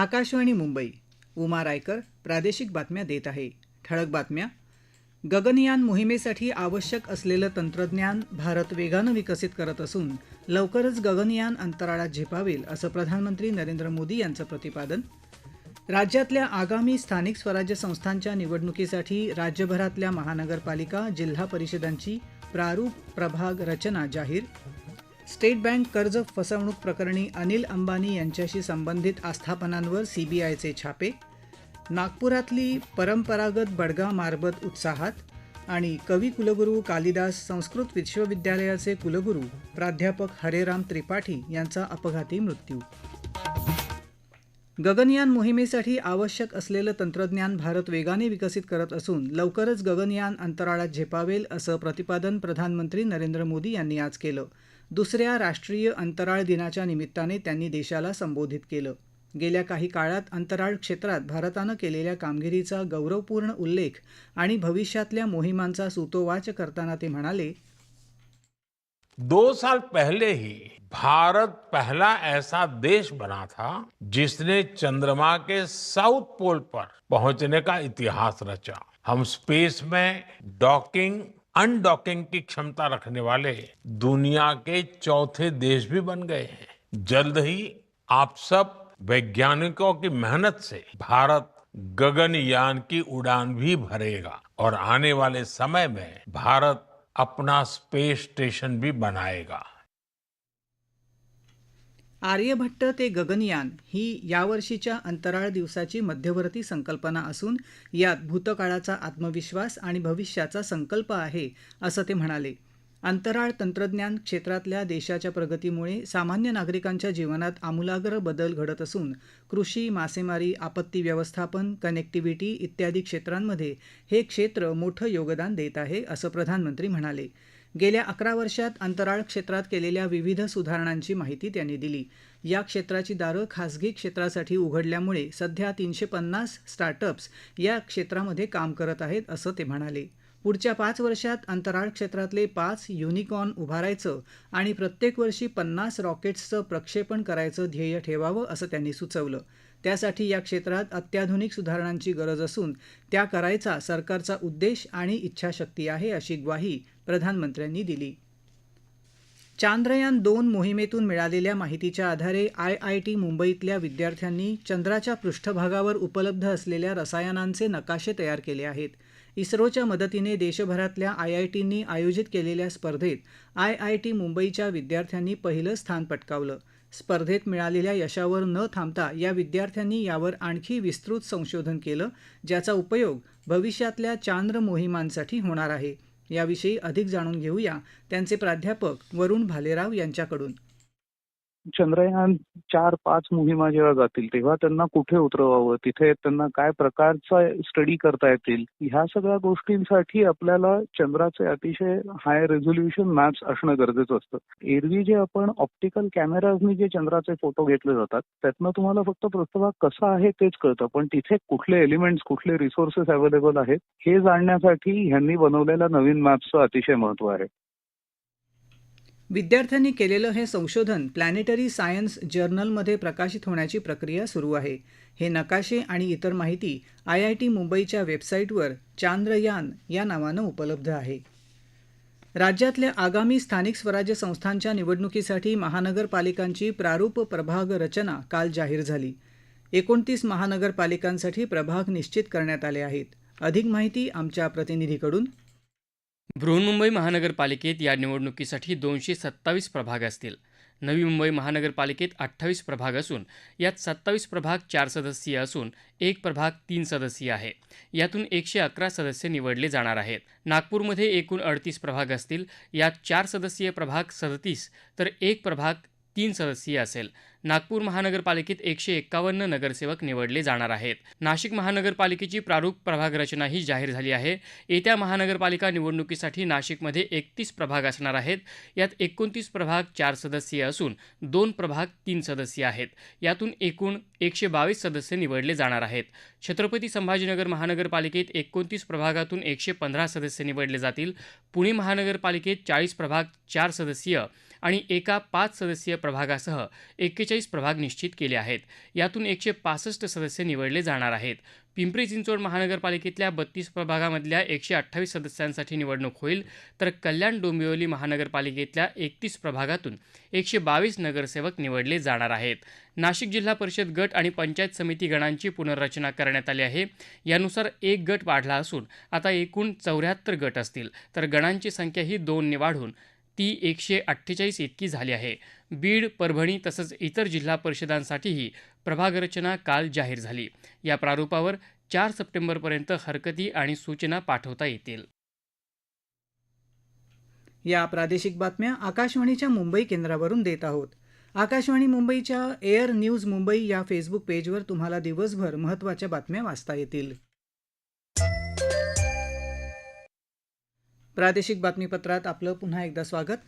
आकाशवाणी मुंबई. उमा रायकर प्रादेशिक बातम्या देत आहे. ठळक बातम्या. गगनयान मोहिमेसाठी आवश्यक असलेलं तंत्रज्ञान भारत वेगानं विकसित करत असून लवकरच गगनयान अंतराळात झेपावेल असं प्रधानमंत्री नरेंद्र मोदी यांचं प्रतिपादन. राज्यातल्या आगामी स्थानिक स्वराज्य संस्थांच्या निवडणुकीसाठी राज्यभरातल्या महानगरपालिका जिल्हा परिषदांची प्रारूप प्रभाग रचना जाहीर. स्टेट बँक कर्ज फसवणूक प्रकरणी अनिल अंबानी यांच्याशी संबंधित आस्थापनांवर सीबीआयचे छापे नागपुरातली परंपरागत बडगा मारबत उत्साहात आणि कवी कुलगुरू कालिदास संस्कृत विश्वविद्यालयाचे कुलगुरू प्राध्यापक हरेराम त्रिपाठी यांचा अपघाती मृत्यू. गगनयान मोहिमेसाठी आवश्यक असलेलं तंत्रज्ञान भारत वेगाने विकसित करत असून लवकरच गगनयान अंतराळात झेपावेल असं प्रतिपादन प्रधानमंत्री नरेंद्र मोदी यांनी आज केलं. दुसऱ्या राष्ट्रीय अंतराळ दिनाच्या निमित्ताने त्यांनी देशाला संबोधित केलं. गेल्या काही काळात अंतराळ क्षेत्रात भारतानं केलेल्या कामगिरीचा गौरवपूर्ण उल्लेख आणि भविष्यातल्या मोहिमांचा सुतोवाच करताना ते म्हणाले दो साल पहले ही भारत पहला ऐसा देश बना था जिसने चंद्रमा के साउथ पोल पर पहुंचने का इतिहास रचा। हम स्पेस में डॉकिंग अनडॉकिंग की क्षमता रखने वाले दुनिया के चौथे देश भी बन गए हैं। जल्द ही आप सब वैज्ञानिकों की मेहनत से भारत गगनयान की उड़ान भी भरेगा और आने वाले समय में भारत अपना स्पेस स्टेशन भी बनाएगा। आर्यभट्ट ते गगनयान ही यावर्षीच्या अंतराळ दिवसाची मध्यवर्ती संकल्पना असून यात भूतकाळाचा आत्मविश्वास आणि भविष्याचा संकल्प आहे असं ते म्हणाले. अंतराळ तंत्रज्ञान क्षेत्रातल्या देशाच्या प्रगतीमुळे सामान्य नागरिकांच्या जीवनात आमूलाग्र बदल घडत असून कृषी मासेमारी आपत्ती व्यवस्थापन कनेक्टिव्हिटी इत्यादी क्षेत्रांमध्ये हे क्षेत्र मोठं योगदान देत आहे असं प्रधानमंत्री म्हणाले. गेल्या अकरा वर्षात अंतराळ क्षेत्रात केलेल्या विविध सुधारणांची माहिती त्यांनी दिली. या क्षेत्राची दारं खासगी क्षेत्रासाठी उघडल्यामुळे सध्या तीनशे पन्नास स्टार्टअप्स या क्षेत्रामध्ये काम करत आहेत असं ते म्हणाले. पुढच्या पाच वर्षात अंतराळ क्षेत्रातले पाच युनिकॉर्न उभारायचं आणि प्रत्येक वर्षी पन्नास रॉकेट्सचं प्रक्षेपण करायचं ध्येय ठेवावं असं त्यांनी सुचवलं. त्यासाठी या क्षेत्रात अत्याधुनिक सुधारणांची गरज असून त्या करायचा सरकारचा उद्देश आणि इच्छाशक्ती आहे अशी ग्वाही प्रधानमंत्र्यांनी दिली. चांद्रयान दोन मोहिमेतून मिळालेल्या माहितीच्या आधारे आय आय टी मुंबईतल्या विद्यार्थ्यांनी चंद्राच्या पृष्ठभागावर उपलब्ध असलेल्या रसायनांचे नकाशे तयार केले आहेत. इस्रोच्या मदतीने देशभरातल्या आय आय टींनी आयोजित केलेल्या स्पर्धेत आय आय टी मुंबईच्या विद्यार्थ्यांनी पहिलं स्थान पटकावलं. स्पर्धेत मिळालेल्या यशावर न थांबता या विद्यार्थ्यांनी यावर आणखी विस्तृत संशोधन केलं ज्याचा उपयोग भविष्यातल्या चांद्र मोहिमांसाठी होणार आहे. याविषयी अधिक जाणून घेऊया. त्यांचे प्राध्यापक वरुण भालेराव यांच्याकडून. चंद्रयान चार पाच मोहिमा जेव्हा जातील तेव्हा त्यांना कुठे उतरवावं तिथे त्यांना काय प्रकारचा स्टडी करता येतील ह्या सगळ्या गोष्टींसाठी आपल्याला चंद्राचे अतिशय हाय रेझोल्युशन मॅप्स असणं गरजेचं असतं. एरवी जे आपण ऑप्टिकल कॅमेराजनी जे चंद्राचे फोटो घेतले जातात त्यातनं तुम्हाला फक्त पृष्ठभाग कसा आहे तेच कळतं पण तिथे कुठले एलिमेंट्स कुठले रिसोर्सेस अवेलेबल आहेत हे जाणण्यासाठी ह्यांनी बनवलेल्या नवीन मॅप्सचं अतिशय महत्त्व आहे. विद्यार्थ्यांनी केलेलं हे संशोधन प्लॅनेटरी सायन्स जर्नलमध्ये प्रकाशित होण्याची प्रक्रिया सुरू आहे. हे नकाशे आणि इतर माहिती आय आय टी मुंबईच्या वेबसाईटवर चांद्रयान या नावानं उपलब्ध आहे. राज्यातल्या आगामी स्थानिक स्वराज्य संस्थांच्या निवडणुकीसाठी महानगरपालिकांची प्रारूप प्रभाग रचना काल जाहीर झाली. एकोणतीस महानगरपालिकांसाठी प्रभाग निश्चित करण्यात आले आहेत. अधिक माहिती आमच्या प्रतिनिधीकडून बृहन्मुंबई महानगरपालिकेत या निवडणुकीसाठी दोनशे सत्तावीस प्रभाग असतील. नवी मुंबई महानगरपालिकेत अठ्ठावीस प्रभाग असून यात सत्तावीस प्रभाग चार सदस्यीय असून एक प्रभाग तीन सदस्यीय आहे. यातून एकशे अकरा सदस्य निवडले जाणार आहेत. नागपूरमध्ये एकूण अडतीस प्रभाग असतील. यात चार सदस्यीय प्रभाग सदतीस तर एक प्रभाग तीन सदस्यीय असेल. नागपूर महानगरपालिकेत एकशे एक्कावन्न नगरसेवक निवडले जाणार आहेत. नाशिक महानगरपालिकेची प्रारूप प्रभाग रचनाही जाहीर झाली आहे. येत्या महानगरपालिका निवडणुकीसाठी नाशिकमध्ये एकतीस प्रभाग असणार आहेत. यात एकोणतीस प्रभाग चार सदस्यीय असून दोन प्रभाग तीन सदस्यीय आहेत. यातून एकूण एकशे बावीस सदस्य निवडले जाणार आहेत. छत्रपती संभाजीनगर महानगरपालिकेत एकोणतीस प्रभागातून एकशे पंधरा सदस्य निवडले जातील. पुणे महानगरपालिकेत चाळीस प्रभाग चार सदस्यीय आणि एका पाच सदस्यीय प्रभागासह एक्केचाळीस प्रभाग निश्चित केले आहेत. यातून एकशे पासष्ट सदस्य निवडले जाणार आहेत. पिंपरी चिंचवड महानगरपालिकेतल्या बत्तीस प्रभागामधल्या एकशे अठ्ठावीस सदस्यांसाठी निवडणूक होईल तर कल्याण डोंबिवली महानगरपालिकेतल्या एकतीस प्रभागातून एकशे बावीस नगरसेवक निवडले जाणार आहेत. नाशिक जिल्हा परिषद गट आणि पंचायत समिती गणांची पुनर्रचना करण्यात आली आहे. यानुसार एक गट वाढला असून आता एकूण चौऱ्याहत्तर गट असतील तर गणांची संख्या ही दोनने वाढून ती एकशे अठ्ठेचाळीस इतकी झाली आहे. बीड परभणी तसंच इतर जिल्हा परिषदांसाठीही प्रभागरचना काल जाहीर झाली. या प्रारूपावर चार सप्टेंबरपर्यंत हरकती आणि सूचना पाठवता येतील. या प्रादेशिक बातम्या आकाशवाणीच्या मुंबई केंद्रावरून देत आहोत. आकाशवाणी मुंबईच्या एअर न्यूज मुंबई या फेसबुक पेजवर तुम्हाला दिवसभर महत्त्वाच्या बातम्या वाचता येतील. प्रादेशिक बातमीपत्रात आपलं पुन्हा एकदा स्वागत.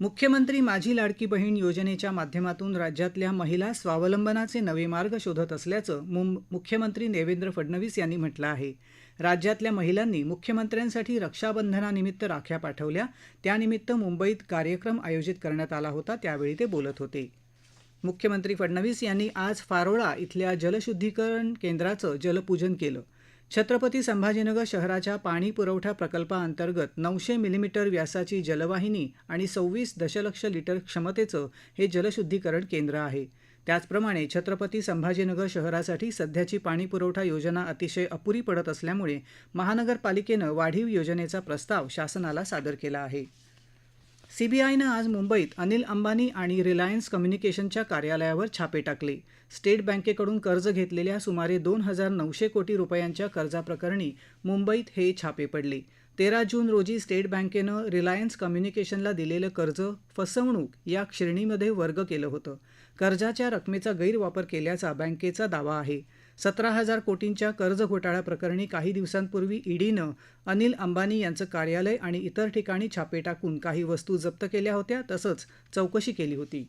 मुख्यमंत्री माझी लाडकी बहीण योजनेच्या माध्यमातून राज्यातल्या महिला स्वावलंबनाचे नवे मार्ग शोधत असल्याचं मुख्यमंत्री देवेंद्र फडणवीस यांनी म्हटलं आहे. राज्यातल्या महिलांनी मुख्यमंत्र्यांसाठी रक्षाबंधनानिमित्त राख्या पाठवल्या. त्यानिमित्त मुंबईत कार्यक्रम आयोजित करण्यात आला होता त्यावेळी ते बोलत होते. मुख्यमंत्री फडणवीस यांनी आज फारोळा इथल्या जलशुद्धीकरण केंद्राचं जलपूजन केलं. छत्रपती संभाजीनगर शहराच्या पाणी पुरवठा प्रकल्पाअंतर्गत नऊशे मिलीमीटर व्यासाची जलवाहिनी आणि सव्वीस दशलक्ष लिटर क्षमतेचं हे जलशुद्धीकरण केंद्र आहे. त्याचप्रमाणे छत्रपती संभाजीनगर शहरासाठी सध्याची पाणीपुरवठा योजना अतिशय अपुरी पडत असल्यामुळे महानगरपालिकेनं वाढीव योजनेचा प्रस्ताव शासनाला सादर केला आहे. सीबीआयनं आज मुंबईत अनिल अंबानी आणि रिलायन्स कम्युनिकेशनच्या कार्यालयावर छापे टाकले. स्टेट बँकेकडून कर्ज घेतलेल्या सुमारे दोन हजार नऊशे कोटी रुपयांच्या कर्जाप्रकरणी मुंबईत हे छापे पडले. तेरा जून रोजी स्टेट बँकेनं रिलायन्स कम्युनिकेशनला दिलेलं कर्ज फसवणूक या श्रेणीमध्ये वर्ग केलं होतं. कर्जाच्या रकमेचा गैरवापर केल्याचा बँकेचा दावा आहे. सतरा हजार कोटींच्या कर्ज घोटाळ्याप्रकरणी काही दिवसांपूर्वी ईडीनं अनिल अंबानी यांचं कार्यालय आणि इतर ठिकाणी छापे टाकून काही वस्तू जप्त केल्या होत्या तसंच चौकशी केली होती.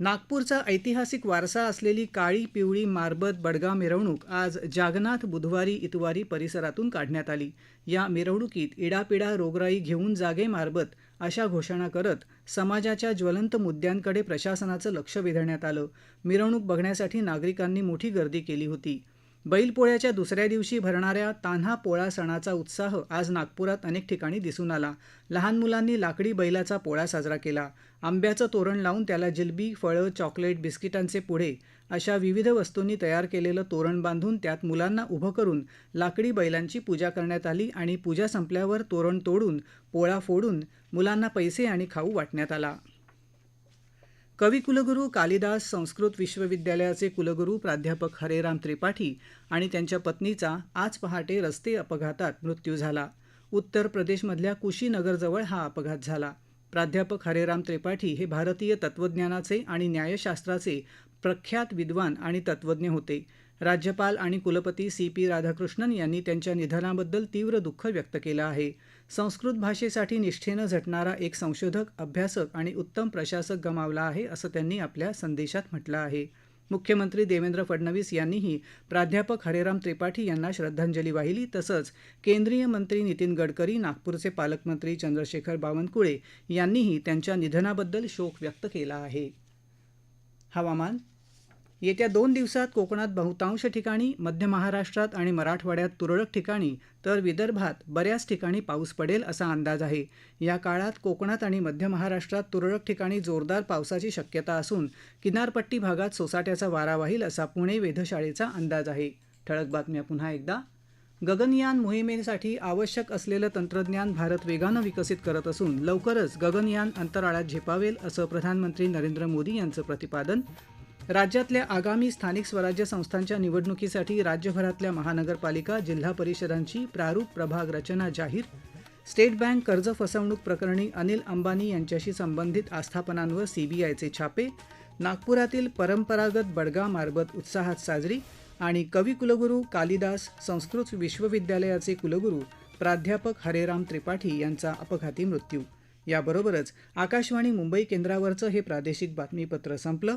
नागपूरचा ऐतिहासिक वारसा असलेली काळी पिवळी मारबत बडगाव मिरवणूक आज जागनाथ बुधवारी इतवारी परिसरातून काढण्यात आली. या मिरवणुकीत इडापिडा रोगराई घेऊन जागे मारबत अशा घोषणा करत समाजाच्या ज्वलंत मुद्द्यांकडे प्रशासनाचं लक्ष वेधण्यात आलं. मिरवणूक बघण्यासाठी नागरिकांनी मोठी गर्दी केली होती. बैलपोळ्याच्या दुसऱ्या दिवशी भरणाऱ्या तान्हा पोळा सणाचा उत्साह आज नागपुरात अनेक ठिकाणी दिसून आला. लहान मुलांनी लाकडी बैलाचा पोळा साजरा केला. आंब्याचं तोरण लावून त्याला जिलबी फळं चॉकलेट बिस्किटांचे पुढे अशा विविध वस्तूंनी तयार केलेलं तोरण बांधून त्यात मुलांना उभं करून लाकडी बैलांची पूजा करण्यात आली आणि पूजा संपल्यावर तोरण तोडून पोळा फोडून मुलांना पैसे आणि खाऊ वाटण्यात आला. कविकुलगुरू कालिदास संस्कृत विश्वविद्यालयाचे कुलगुरू प्राध्यापक हरेराम त्रिपाठी आणि त्यांच्या पत्नीचा आज पहाटे रस्ते अपघातात मृत्यू झाला. उत्तर प्रदेशमधल्या कुशीनगरजवळ हा अपघात झाला. प्राध्यापक हरेराम त्रिपाठी हे भारतीय तत्त्वज्ञानाचे आणि न्यायशास्त्राचे प्रख्यात विद्वान आणि तत्त्वज्ञ होते. राज्यपाल आणि कुलपती सी पी राधाकृष्णन यांनी त्यांच्या निधनाबद्दल तीव्र दुःख व्यक्त केलं आहे. संस्कृत भाषेसाठी निष्ठेनं झटणारा एक संशोधक अभ्यासक आणि उत्तम प्रशासक गमावला आहे असं त्यांनी आपल्या संदेशात म्हटलं आहे. मुख्यमंत्री देवेंद्र फडणवीस यांनीही प्राध्यापक हरेराम त्रिपाठी यांना श्रद्धांजली वाहिली. तसंच केंद्रीय मंत्री नितीन गडकरी नागपूरचे पालकमंत्री चंद्रशेखर बावनकुळे यांनीही त्यांच्या निधनाबद्दल शोक व्यक्त केला आहे. हवामान येत्या दोन दिवसात कोकणात बहुतांश ठिकाणी मध्य महाराष्ट्रात आणि मराठवाड्यात तुरळक ठिकाणी तर विदर्भात बऱ्याच ठिकाणी पाऊस पडेल असा अंदाज आहे. या काळात कोकणात आणि मध्य महाराष्ट्रात तुरळक ठिकाणी जोरदार पावसाची शक्यता असून किनारपट्टी भागात सोसाट्याचा वारा वाहील असा पुणे वेधशाळेचा अंदाज आहे. ठळक बातम्या पुन्हा एकदा. गगनयान मोहिमेसाठी आवश्यक असलेलं तंत्रज्ञान भारत वेगानं विकसित करत असून लवकरच गगनयान अंतराळात झेपावेल असं प्रधानमंत्री नरेंद्र मोदी यांचं प्रतिपादन राज्यातल्या आगामी स्थानिक स्वराज्य संस्थांच्या निवडणुकीसाठी राज्यभरातल्या महानगरपालिका जिल्हा परिषदांची प्रारूप प्रभाग रचना जाहीर. स्टेट बँक कर्ज फसवणूक प्रकरणी अनिल अंबानी यांच्याशी संबंधित आस्थापनांवर सीबीआयचे छापे. नागपुरातील परंपरागत बडगा मारबत उत्साहात साजरी आणि कविकुलगुरू कालिदास संस्कृत विश्वविद्यालयाचे कुलगुरू प्राध्यापक हरेराम त्रिपाठी यांचा अपघाती मृत्यू. याबरोबरच आकाशवाणी मुंबई केंद्रावरचं हे प्रादेशिक बातमीपत्र संपलं.